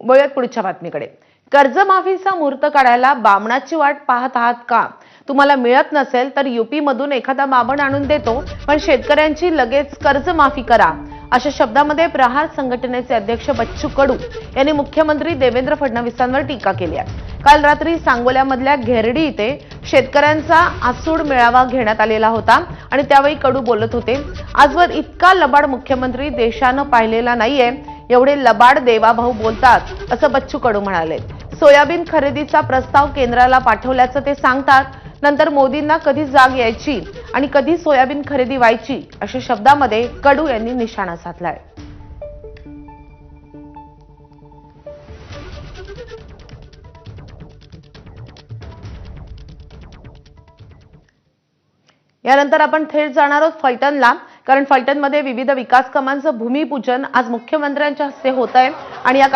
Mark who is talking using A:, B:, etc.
A: वळूयात पुढच्या बातमीकडे. कर्जमाफीचा मुहूर्त काढायला बामणाची वाट पाहत आहात का? तुम्हाला मिळत नसेल तर युपी मधून एखादा बामण आणून देतो पण शेतकऱ्यांची लगेच कर्जमाफी करा. अशा शब्दामध्ये प्रहार संघटनेचे अध्यक्ष बच्चू कडू यांनी मुख्यमंत्री देवेंद्र फडणवीसांवर टीका केली आहे. काल रात्री सांगोल्यामधल्या घेरडी इथे शेतकऱ्यांचा आसूड मेळावा घेण्यात आलेला होता आणि त्यावेळी कडू बोलत होते आजवर इतका लबाड मुख्यमंत्री देशानं पाहिलेला नाहीये एवढे लबाड देवाभाऊ बोलतात असं बच्चू कडू म्हणाले. सोयाबीन खरेदीचा प्रस्ताव केंद्राला पाठवल्याचं ते सांगतात नंतर मोदींना कधी जाग यायची आणि कधी सोयाबीन खरेदी व्हायची अशा शब्दामध्ये कडू यांनी निशाणा साधलाय. यानंतर आपण थेट जाणार आहोत फलटणला. कारण फलटणमध्ये विविध विकास कामांचं भूमिपूजन आज मुख्यमंत्र्यांच्या हस्ते होत आहे आणि या